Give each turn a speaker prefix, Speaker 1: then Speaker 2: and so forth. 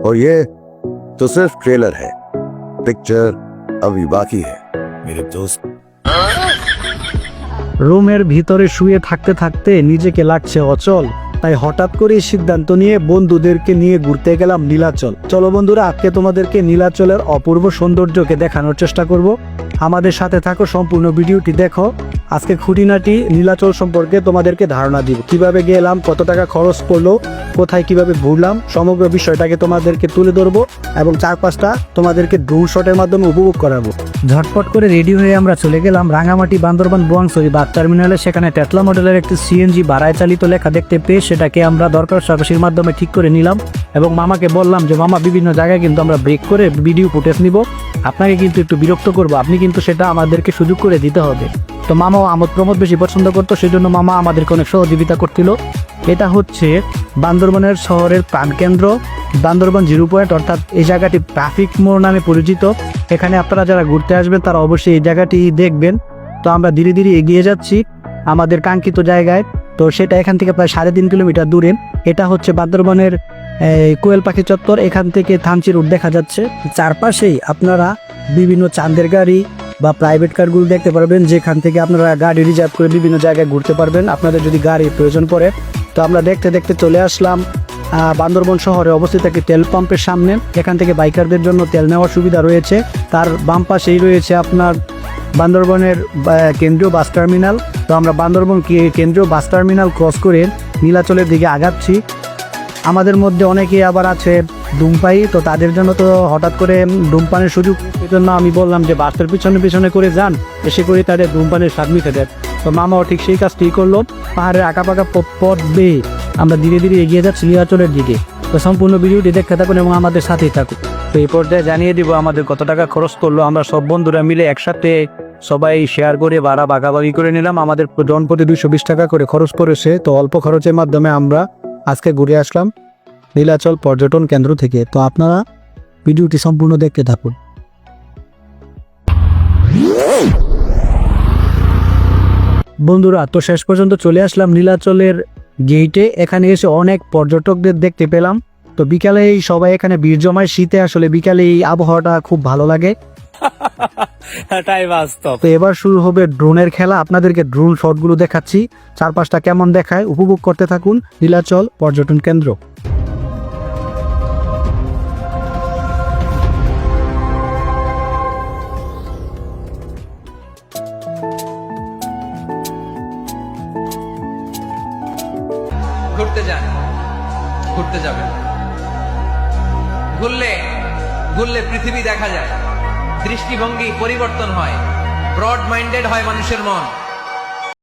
Speaker 1: और ये तो सिर्फ ट्रेलर है पिक्चर अभी बाकी है मेरे दोस्त
Speaker 2: রুমের ভিতরে শুয়ে থাকতে থাকতে নিজেকে লাগছে অচল তাই হঠাৎ করে সিদ্ধান্ত নিয়ে বন্ধুদেরকে নিয়ে ঘুরতে গেলাম নীলাচল চলো বন্ধুরা আজকে তোমাদেরকে নীলাচলের অপূর্ব সৌন্দর্যকে দেখানোর চেষ্টা করব আমাদের সাথে থাকো সম্পূর্ণ ভিডিওটি দেখো আজকে খুঁটিনাটি নীলাচল সম্পর্কে তোমাদেরকে ধারণা দিব। কীভাবে গেলাম, কত টাকা খরচ পড়ল কোথায় কীভাবে ঘুরলাম, সমগ্র বিষয়টাকে তোমাদেরকে তুলে ধরবো এবং চারপাশটা তোমাদেরকে ড্রোন শটের মাধ্যমে উপভোগ করাবো। ঝটপট করে রেডি হয়ে আমরা চলে গেলাম রাঙামাটি বান্দরবান বোয়াংসরি বাস টার্মিনালে সেখানে টেটলা মডেলের একটি সিএনজি ভাড়ায় চালিত লেখা দেখতে পেয়ে সেটাকে আমরা দরকার সার্ভিসের মাধ্যমে ঠিক করে নিলাম এবং মামাকে বললাম যে, মামা, বিভিন্ন জায়গায় কিন্তু আমরা ব্রেক করে ভিডিও ফুটেজ নিব। আপনাকে কিন্তু একটু বিরক্ত করব। আপনি কিন্তু সেটা আমাদেরকে সুযোগ করে দিতে হবে। তো মামাও আমোদ প্রমোদ বেশি পছন্দ করতো সেই জন্য মামা আমাদেরকে অনেক সহযোগিতা করছিল। এটা হচ্ছে বান্দরবনের শহরের প্রাণকেন্দ্র, বান্দরবন জিরো পয়েন্ট, অর্থাৎ এই জায়গাটি ট্রাফিক মোড় নামে পরিচিত। এখানে আপনারা যারা ঘুরতে আসবেন, তারা অবশ্যই এই জায়গাটি দেখবেন। তো আমরা ধীরে ধীরে এগিয়ে যাচ্ছি আমাদের কাঙ্ক্ষিত জায়গায়। তো সেটা এখান থেকে প্রায় সাড়ে তিন কিলোমিটার দূরে। এটা হচ্ছে বান্দরবনের কোয়েল পাখি চত্বর। এখান থেকে থানচি রোড দেখা যাচ্ছে। চারপাশেই আপনারা বিভিন্ন চাঁদের গাড়ি বা প্রাইভেট কারগুলো দেখতে পারবেন, যেখান থেকে আপনারা গাড়ি রিজার্ভ করে বিভিন্ন জায়গায় ঘুরতে পারবেন। আপনাদের যদি গাড়ির প্রয়োজন পড়ে, তো আমরা দেখতে দেখতে চলে আসলাম বান্দরবন শহরে অবস্থিত একটি তেল পাম্পের সামনে। এখান থেকে বাইকারদের জন্য তেল নেওয়ার সুবিধা রয়েছে। তার বাম পাশেই রয়েছে আপনার বান্দরবনের কেন্দ্রীয় বাস টার্মিনাল। তো আমরা বান্দরবন কেন্দ্রীয় বাস টার্মিনাল ক্রস করে নীলাচলের দিকে আগাচ্ছি। আমাদের মধ্যে অনেকেই আবার আছে ধূমপাই তো তাদের জন্য তো হঠাৎ করে ধূমপানের সুযোগ জন্য আমি বললাম যে, বাসের পিছনে পিছনে করে যান, এসে করে তাদের ধূমপানের স্বাদ মিটে দেয় তো মামাও ঠিক সেই কাজটি করল। পাহাড়ের আঁকাপাকা পথ বেয়ে আমরা ধীরে ধীরে এগিয়ে যাচ্ছি নীলাচলের দিকে। তো সম্পূর্ণ ভিডিওটি দেখতে থাকুন এবং আমাদের সাথেই থাকুন। তো এই পর্যায়ে জানিয়ে দিব, আমাদের কত টাকা খরচ করল। আমরা সব বন্ধুরা মিলে একসাথে সবাই শেয়ার করে ভাড়া ভাগাভাগি করে নিলাম। আমাদের জন প্রতি দুইশো বিশ টাকা করে খরচ পড়েছে। তো অল্প খরচের মাধ্যমে আমরা আজকে ঘুরে আসলাম। নীলাচল পর্যটন কেন্দ্র থেকে। তো আপনারা ভিডিওটি সম্পূর্ণ দেখতে থাকুন। বন্ধুরা তো শেষ পর্যন্ত চলে আসলাম নীলাচলের গেইটে এখানে এসে অনেক পর্যটকদের দেখতে পেলাম। তো বিকালে এই সবাই এখানে ভিড় জমায়। শীতে আসলে বিকালে এই আবহাওয়াটা খুব ভালো লাগে।
Speaker 3: এটাই বাস্তব।
Speaker 2: তো এবার শুরু হবে ড্রোনের খেলা। আপনাদেরকে ড্রোন শটগুলো দেখাচ্ছি। চারপাশটা কেমন দেখায় উপভোগ করতে থাকুন নীলাচল পর্যটন কেন্দ্র।
Speaker 4: ঘুরতে যান। ঘুরতে যাবেন। ঘুরলে ঘুরলে পৃথিবী দেখা যায়। দৃষ্টিভঙ্গি পরিবর্তন হয়। ব্রড মাইন্ডেড হয় মানুষের মন।